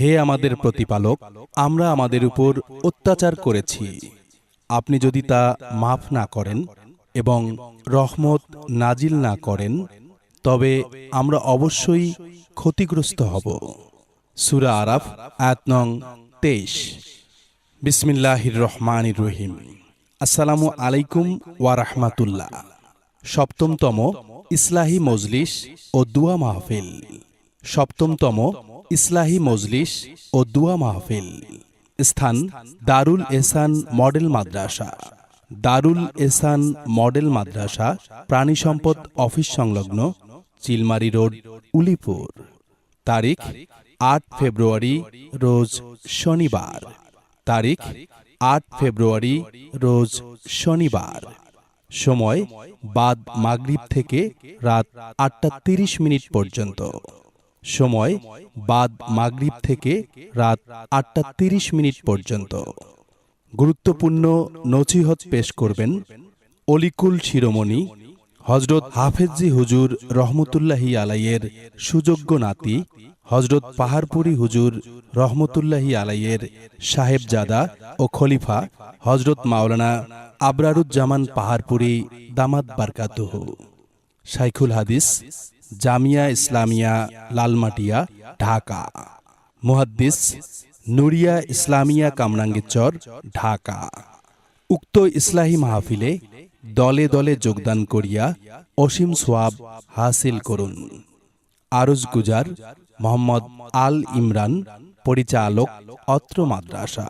হে আমাদের প্রতিপালক, আমরা আমাদের উপর অত্যাচার করেছি। আপনি যদি তা মাফ না করেন এবং রহমত নাজিল না করেন, তবে আমরা অবশ্যই ক্ষতিগ্রস্ত হব। সুরা আরাফ, আয়াত নং তেইশ। বিসমিল্লাহির রহমানির রহিম। আসসালামু আলাইকুম ওয়া রাহমাতুল্লাহ। সপ্তমতম ইসলাহি মজলিস ও দুয়া মাহফিল। সপ্তমতম ইসলাহি মজলিস ও দুয়া মাহফিল। স্থান দারুল এসান মডেল মাদ্রাসা। দারুল এসান মডেল মাদ্রাসা, প্রাণী সম্পদ অফিস সংলগ্ন চিলমারি রোড, উলিপুর। তারিখ, আট ফেব্রুয়ারি রোজ শনিবার। তারিখ, আট ফেব্রুয়ারি রোজ শনিবার। সময়, বাদ মাগরিব থেকে রাত আটটা তিরিশ মিনিট পর্যন্ত। সময় বাদ মাগরিব থেকে রাত আটটা তিরিশ মিনিট পর্যন্ত। গুরুত্বপূর্ণ নছিহত পেশ করবেন অলিকুল শিরোমণি, হজরত হাফেজি হুজুর রহমতুল্লাহি আলাইয়ের সুযোগ্য নাতি, হজরত পাহাড়পুরি হুজুর রহমতুল্লাহি আলাইয়ের সাহেবজাদা ও খলিফা, হজরত মাওলানা আবরারুজ্জামান পাহাড়পুরি দামাত বারকাতুহ। শাইখুল হাদিস, জামিয়া ইসলামিয়া, লালমাটিয়া, ঢাকা। মুহাদ্দিস, নুরিয়া ইসলামিয়া কামরাঙ্গীরচর ঢাকা। উক্ত ইসলাহী মাহফিলে দলে দলে যোগদান করিয়া অসীম সোয়াব হাসিল করুন। আরজ গুজার মোহাম্মদ আল ইমরান, পরিচালক অত্র মাদ্রাসা।